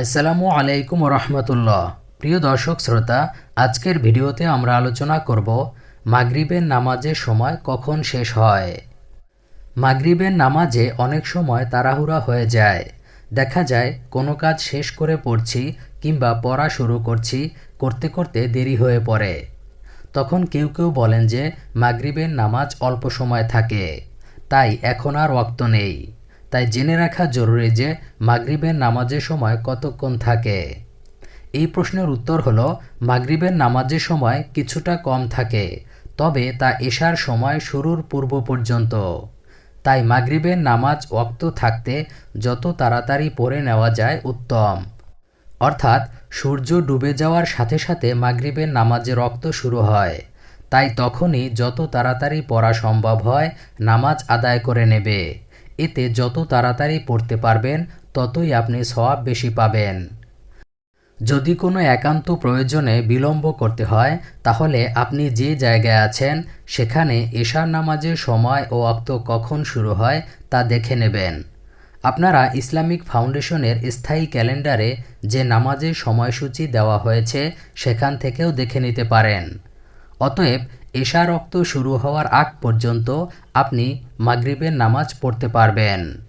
আসসালামু আলাইকুম রহমতুল্লাহ প্রিয় দর্শক, শ্রোতা, আজকের ভিডিওতে আমরা আলোচনা করব মাগরিবের নামাজের সময় কখন শেষ হয়। মাগরিবের নামাজে অনেক সময় তাড়াহুড়া হয়ে যায়। দেখা যায়, কোনো কাজ শেষ করে পড়ছি কিংবা পড়া শুরু করছি করতে করতে দেরি হয়ে পড়ে। তখন কেউ কেউ বলেন যে, মাগরিবের নামাজ অল্প সময় থাকে, তাই এখন আর ওয়াক্ত নেই। তাই জেনে রাখা জরুরি যে মাগরিবের নামাজের সময় কতক্ষণ থাকে। এই প্রশ্নের উত্তর হলো, মাগরিবের নামাজের সময় কিছুটা কম থাকে, তবে তা এশার সময় শুরুর পূর্ব পর্যন্ত। তাই মাগরিবের নামাজ ওক্ত থাকতে যত তাড়াতাড়ি পড়ে নেওয়া যায় উত্তম। অর্থাৎ, সূর্য ডুবে যাওয়ার সাথে সাথে মাগরিবের নামাজে রক্ত শুরু হয়। তাই তখনই যত তাড়াতাড়ি পড়া সম্ভব হয়, নামাজ আদায় করে নেবে। এতে যত তাড়াতাড়ি পড়তে পারবেন, ততই আপনি সওয়াব বেশি পাবেন। যদি কোনো একান্ত প্রয়োজনে বিলম্ব করতে হয়, তাহলে আপনি যে জায়গায় আছেন, সেখানে এশার নামাজের সময় ও অক্ত কখন শুরু হয়, তা দেখে নেবেন। আপনারা ইসলামিক ফাউন্ডেশনের স্থায়ী ক্যালেন্ডারে যে নামাজের সময়সূচি দেওয়া হয়েছে, সেখান থেকেও দেখে নিতে পারেন। অতএব এশা রক্ত শুরু হওয়ার আগ পর্যন্ত আপনি মাগরিবের নামাজ পড়তে পারবেন।